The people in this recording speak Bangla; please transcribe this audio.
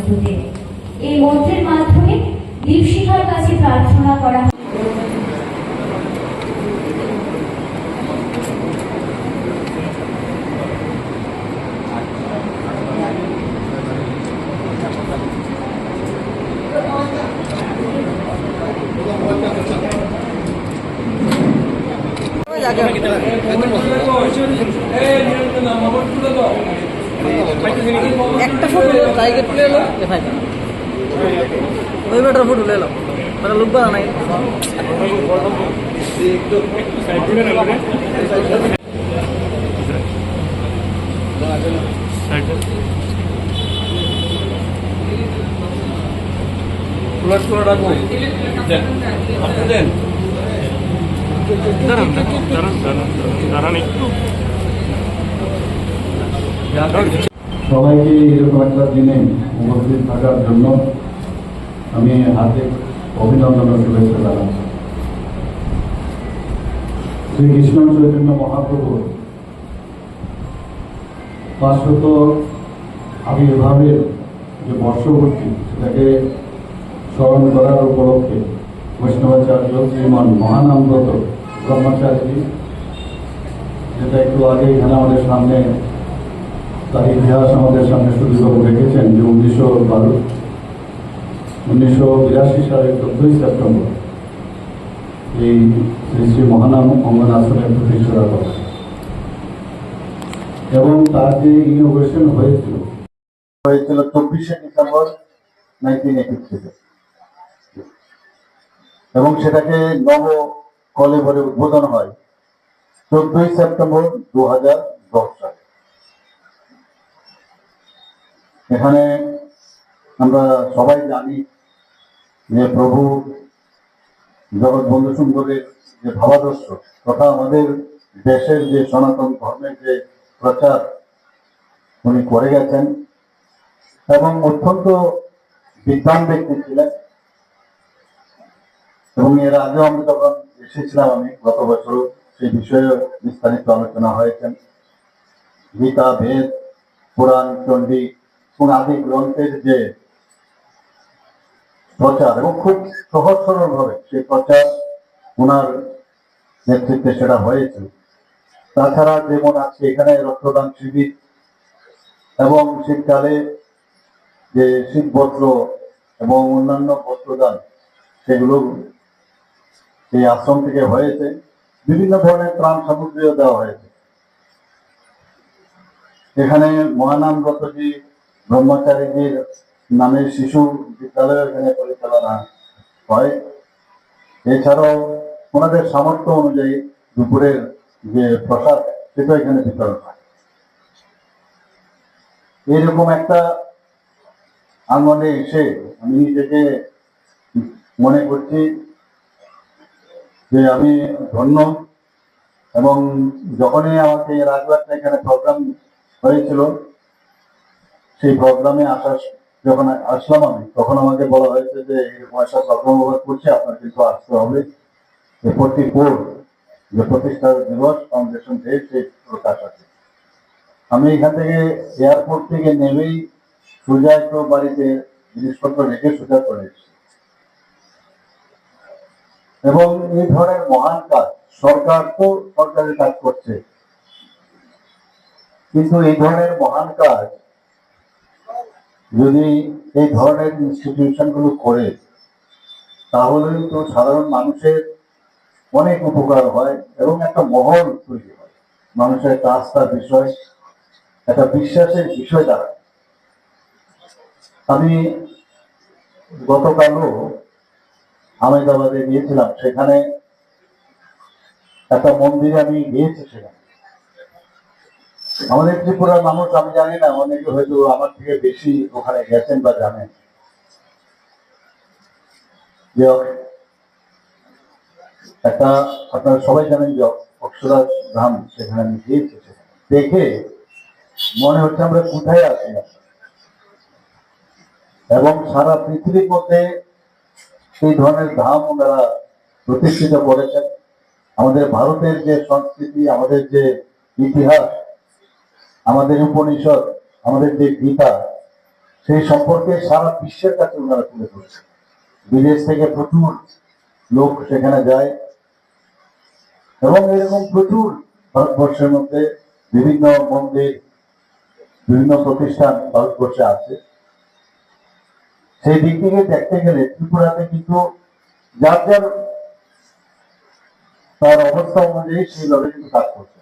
নমস্তুতে এই মন্ত্রের মাধ্যমে দীপশিখার কাছে প্রার্থনা করা হয়। একটা ফটো জায়গা তুলে এলো ভাই ওই বেটার ফটো তুলে মানে লোক বানা নাই। প্লট করে দাঁড়ান দাঁড়ান দাঁড়ান দাঁড়ান একটু। সবাইকে এরকম একটা দিনে উপস্থিত থাকার জন্য আমি হাতে অভিনন্দন শুভেচ্ছা জানাচ্ছি। শ্রীকৃষ্ণ চৈতন্য মহাপ্রভু পাঁচশত আবির্ভাবের যে বর্ষবর্তী, সেটাকে স্মরণ করার উপলক্ষে বৈষ্ণবাচার্য শ্রীমান মহানামব্রত ব্রহ্মচারী যেটা একটু আগে এখানে আমাদের সামনে তার ইতিহাস আমাদের সামনে সুদীবাবু রেখেছেন যে উনিশশো বারো, উনিশশো বিরাশি সালের চোদ্দই সেপ্টেম্বর, এই শ্রী শ্রী মহানাম অঙ্গন আশ্রমের প্রতিষ্ঠা করা এবং তার যে ইনোভেশন হয়েছিল হয়েছিল চব্বিশে ডিসেম্বর নাইনটিন এইটি এবং সেটাকে নব কলেবরে উদ্বোধন হয় চোদ্দই সেপ্টেম্বর দু হাজার দশ সালে। এখানে আমরা সবাই জানি যে প্রভু জগৎ বন্ধু সুন্দরের যে ভাবাদর্শ, তথা আমাদের দেশের যে সনাতন ধর্মের যে প্রচার উনি করে গেছেন এবং অত্যন্ত বিদ্বান ব্যক্তি ছিলেন এবং এর আগেও আমি তখন এসেছিলাম আমি গত বছর সেই বিষয়ে বিস্তারিত আলোচনা হয়েছেন গীতা ভেদ পুরাণ, চণ্ডী আদি গ্রন্থের যে প্রচার এবং খুব সহজ সরল ভাবে সেই প্রচার ওনার নেতৃত্বে সেটা হয়েছে। তাছাড়া যেমন আজকে এখানে রক্তদান শিবির এবং শীতকালে যে শীত বস্ত্র এবং অন্যান্য বস্ত্রদান সেগুলো এই আশ্রম থেকে হয়েছে। বিভিন্ন ধরনের ত্রাণ সামগ্রীও দেওয়া হয়েছে। এখানে মহানাম ব্রতজি ব্রহ্মচারীজির নামে শিশু বিদ্যালয় এখানে পরিচালনা হয়। এছাড়াও ওনাদের সামর্থ্য অনুযায়ী দুপুরের যে প্রসাদ, সেটা এখানে বিতরণ হয়। এইরকম একটা আঙ্গনে এসে আমি নিজেকে মনে করছি যে আমি ধন্য এবং যখনই আমাকে এর এখানে প্রোগ্রাম হয়েছিল সেই প্রোগ্রামে আসার যখন আসলাম আমি, তখন আমাকে বলা হয়েছে যে এরকম একটা প্রোগ্রাম করছে, আপনার কিন্তু আসতে হবে। যে ফোর্টি ফোর যে প্রতিষ্ঠা দিবস ফাউন্ডেশন ডে সেই প্রকাশ আছে আমি এখান থেকে এয়ারপোর্ট থেকে নেমেই সোজা একটু বাড়িতে জিনিসপত্র রেখে সোজা করে এসেছি। এবং এই ধরনের মহান কাজ সরকার তো সরকারের কাজ করছে। কিন্তু এই ধরনের মহান কাজ যদি এই ধরনের ইনস্টিটিউশনগুলো করে তাহলে তো সাধারণ মানুষের অনেক উপকার হয় এবং একটা মহল তৈরি হয়। মানুষের আস্থার বিষয়, একটা বিশ্বাসের বিষয় দাঁড়ায় আমি গতকালও আহমেদাবাদে গিয়েছিলাম, সেখানে একটা মন্দিরে আমি গিয়েছি সেখানে। আমাদের ত্রিপুরার মানুষ, আমি জানি না, অনেকে হয়তো আমার থেকে বেশি ওখানে গেছেন বা জানেন। একটা আপনারা সবাই জানেন যে অক্ষরা ধাম সেখানে আমি গিয়েছি। দেখে মনে হচ্ছে আমরা কোথায় আছি। এবং সারা পৃথিবীর মধ্যে সেই ধরনের ধাম ওনারা প্রতিষ্ঠিত করেছেন। আমাদের ভারতের যে সংস্কৃতি, আমাদের যে ইতিহাস আমাদের উপনিষদ, আমাদের যে গীতা, সেই সম্পর্কে সারা বিশ্বের কাছে ওনারা তুলে ধরছেন বিদেশ থেকে প্রচুর লোক সেখানে যায়। এবং এরকম প্রচুর ভারতবর্ষের মধ্যে বিভিন্ন মন্দির, বিভিন্ন প্রতিষ্ঠান ভারতবর্ষে আছে। সেই দিক থেকে দেখতে গেলে ত্রিপুরাতে কিন্তু যার যার তার অবস্থা অনুযায়ী সেইভাবে কিন্তু কাজ করছে।